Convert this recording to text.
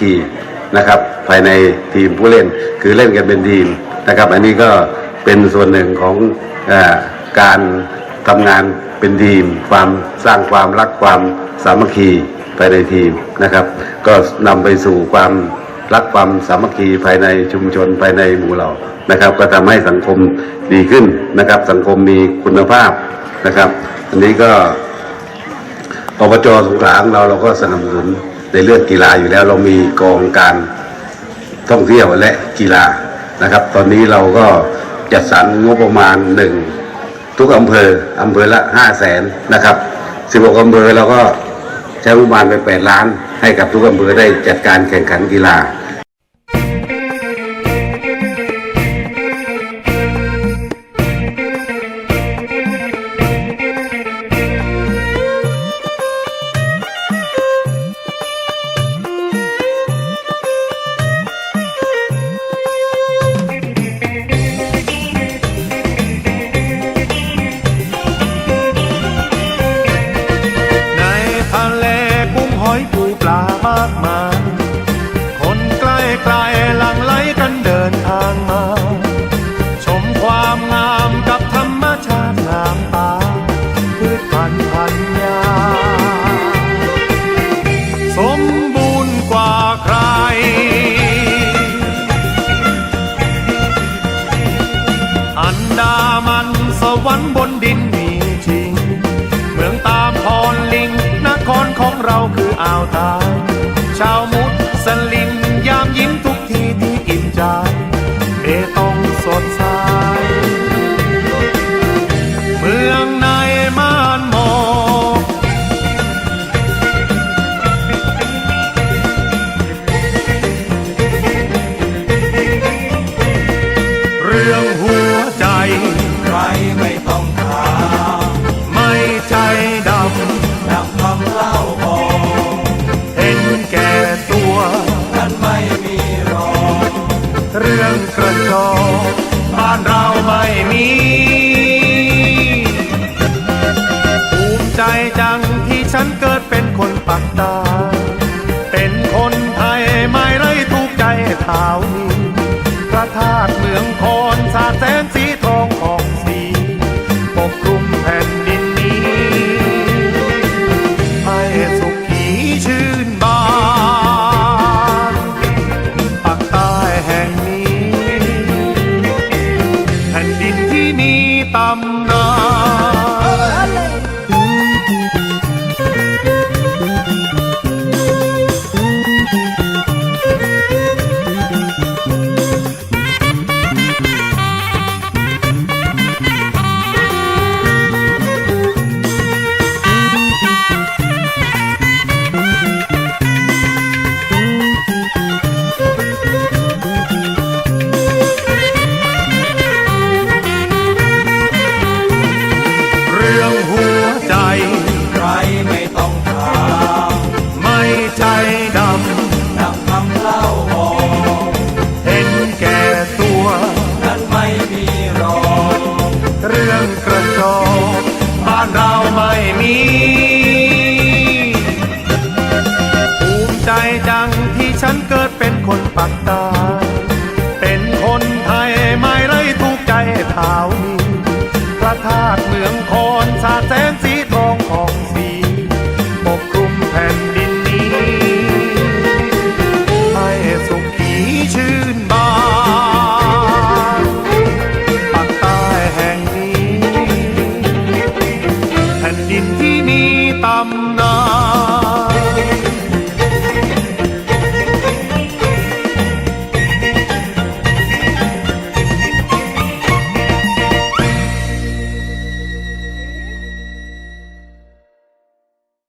คีนะครับภายในทีมผู้เล่นคือเล่นกันเป็นทีมนะครับ อันนี้ก็เป็นส่วนหนึ่งของอการทำงานเป็นทีม ความสร้างความรักความสามัคคีภายในทีมนะครับ ก็นำไปสู่ความรักความสามัคคีภายในชุมชนภายในหมู่เรานะครับ ก็ทำให้สังคมดีขึ้นนะครับ สังคมมีคุณภาพนะครับ อันนี้ก็อบจสงขลาของเราเราก็สนับสนุน ในเรื่องกีฬาอยู่แล้วเรามีกองการท่องเที่ยวและกีฬานะครับ ตอนนี้เราก็จัดสรรงบประมาณหนึ่งทุกอำเภออำเภอละห้าแสนนะครับสิบหกอำเภอเราก็ใช้งบประมาณไปแปดล้าน ให้กับทุกอำเภอได้จัดการแข่งขันกีฬา วรรค์บนดินมีจริง เมืองตามพรลิง นครของเราคืออ่าวไทยชาวมุด เรื่องกระจอกบ้านเราไม่มีภูมิใจจังที่ฉันเกิดเป็นคนปักใตา เป็นคนไทยไม่ไรทุกข์ใจเท้านี้พระธาตุเมืองคอนสาดแสงสี ข์ใจเท้านี้พระธาตุเมืองคอนสาแสงสีทองของสีปกคลุมแผ่นดินนี้ให้สุขีชื่นบานปักใต้แห่งนี้แผ่นดินที่มีตำนาน